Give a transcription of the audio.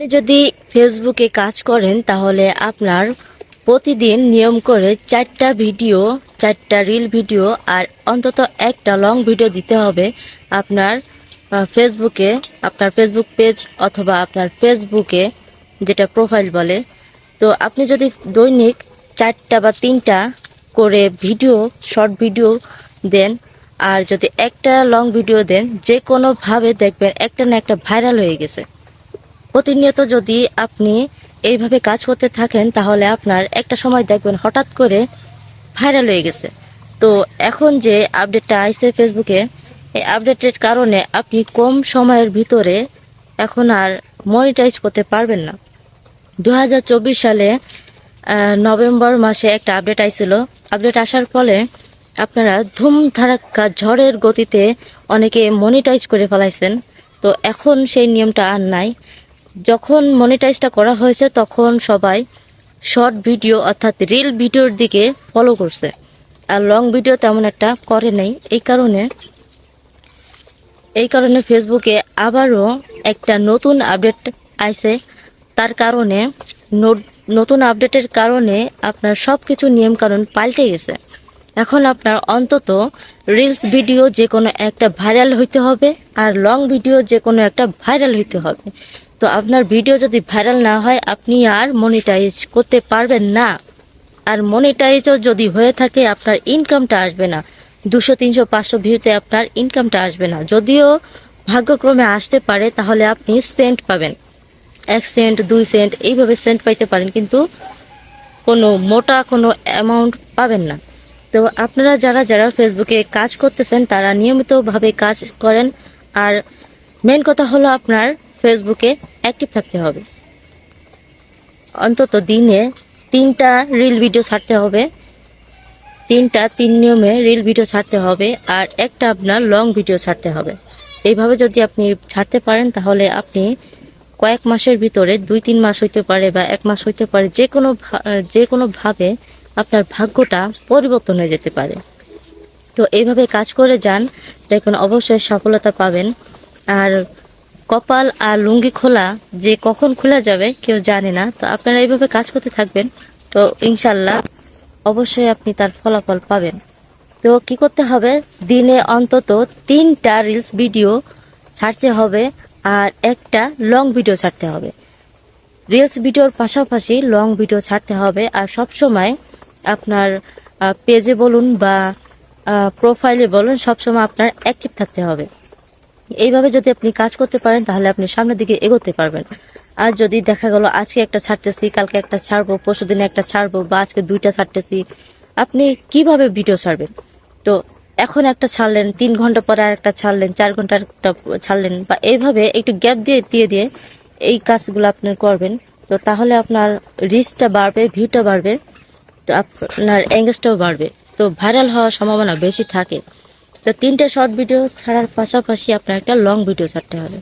আপনি যদি ফেসবুকে কাজ করেন, তাহলে আপনার প্রতিদিন নিয়ম করে চারটা ভিডিও, চারটা রিল ভিডিও আর অন্তত একটা লং ভিডিও দিতে হবে আপনার ফেসবুকে আপনার ফেসবুক পেজ অথবা আপনার ফেসবুকে যেটা প্রোফাইল বলে। তো আপনি যদি দৈনিক চারটা বা তিনটা করে ভিডিও শর্ট ভিডিও দেন, আর যদি একটা লং ভিডিও দেন যে কোনোভাবে দেখবেন একটা না একটা ভাইরাল হয়ে গেছে। প্রতিনিয়ত যদি আপনি এইভাবে কাজ করতে থাকেন, তাহলে আপনার একটা সময় দেখবেন হঠাৎ করে ভাইরাল হয়ে গেছে। তো এখন যে আপডেটটা আইছে ফেসবুকে এই আপডেটের কারণে আপনি কম সময়ের ভিতরে এখন আর মনিটাইজ করতে পারবেন না। দু হাজার চব্বিশ সালে নভেম্বর মাসে একটা আপডেট আইছিল। আপডেট আসার ফলে আপনারা ধুম ধারাক্কা ঝড়ের গতিতে অনেকে মনিটাইজ করে ফেলাইছেন। তো এখন সেই নিয়মটা আর নাই। যখন মনিটাইজটা করা হয়েছে, তখন সবাই শর্ট ভিডিও অর্থাৎ রিল ভিডিওর দিকে ফলো করছে। আর লং ভিডিও তেমন একটা করে নাই। এই কারণে এই কারণে ফেসবুকে আবারও একটা নতুন আপডেট আইছে। তার কারণে নতুন আপডেটের কারণে আপনার সব কিছু নিয়মকানুন পাল্টে গেছে। এখন আপনার অন্তত রিলস ভিডিও যে কোনো একটা ভাইরাল হইতে হবে, আর লং ভিডিও যে কোনো একটা ভাইরাল হইতে হবে। তো আপনার ভিডিও যদি ভাইরাল না হয়, আপনি আর মনিটাইজ করতে পারবেন না। আর মনিটাইজও যদি হয়ে থাকে, আপনার ইনকামটা আসবে না। দুশো, তিনশো, পাঁচশো ভিউতে আপনার ইনকামটা আসবে না। যদিও ভাগ্যক্রমে আসতে পারে, তাহলে আপনি সেন্ট পাবেন। এক সেন্ট দুই সেন্ট এইভাবে সেন্ট পাইতে পারেন, কিন্তু কোনো মোটা কোনো অ্যামাউন্ট পাবেন না। তো আপনারা যারা যারা ফেসবুকে কাজ করতেছেন, তারা নিয়মিতভাবে কাজ করেন। আর মেন কথা হলো আপনার ফেসবুকে অ্যাক্টিভ থাকতে হবে। অন্তত দিনে তিনটা রিল ভিডিও ছাড়তে হবে। তিনটা তিন নিয়মে রিল ভিডিও ছাড়তে হবে আর একটা আপনার লং ভিডিও ছাড়তে হবে। এইভাবে যদি আপনি ছাড়তে পারেন তাহলে আপনি কয়েক মাসের ভিতরে দুই তিন মাস হইতে পারে বা এক মাস হইতে পারে যে কোনো যে কোনোভাবে আপনার ভাগ্যটা পরিবর্তন হয়ে যেতে পারে। তো এইভাবে কাজ করে যান, দেখুন অবশ্যই সফলতা পাবেন। আর কপাল আর লুঙ্গি খোলা যে কখন খোলা যাবে কেউ জানে না। তো আপনারা এইভাবে কাজ করতে থাকবেন। তো ইনশাল্লাহ অবশ্যই আপনি তার ফলাফল পাবেন। তো কি করতে হবে? দিনে অন্তত তিনটা রিলস ভিডিও ছাড়তে হবে আর একটা লং ভিডিও ছাড়তে হবে। রিলস ভিডিওর পাশাপাশি লং ভিডিও ছাড়তে হবে আর সব সময় আপনার পেজে বলুন বা প্রোফাইলে বলুন সবসময় আপনার অ্যাক্টিভ থাকতে হবে। এইভাবে যদি আপনি কাজ করতে পারেন, তাহলে আপনি সামনের দিকে এগোতে পারবেন। আর যদি দেখা গেল আজকে একটা ছাড়তেছি, কালকে একটা ছাড়বো, পরশু দিনে একটা ছাড়বো, বা আজকে দুইটা ছাড়তেছি, আপনি কীভাবে ভিডিও ছাড়বেন? তো এখন একটা ছাড়লেন, তিন ঘণ্টা পরে আর একটা ছাড়লেন, চার ঘণ্টা একটা ছাড়লেন, বা এইভাবে একটু গ্যাপ দিয়ে দিয়ে দিয়ে এই কাজগুলো আপনি করবেন, তো তাহলে আপনার রিচটা বাড়বে ভিউটা বাড়বে আপনার এঙ্গেজটাও বাড়বে। তো ভাইরাল হওয়ার সম্ভাবনা বেশি থাকে। তো তিনটে শর্ট ভিডিও ছাড়ার পাশাপাশি আপনার একটা লং ভিডিও ছাড়তে হবে।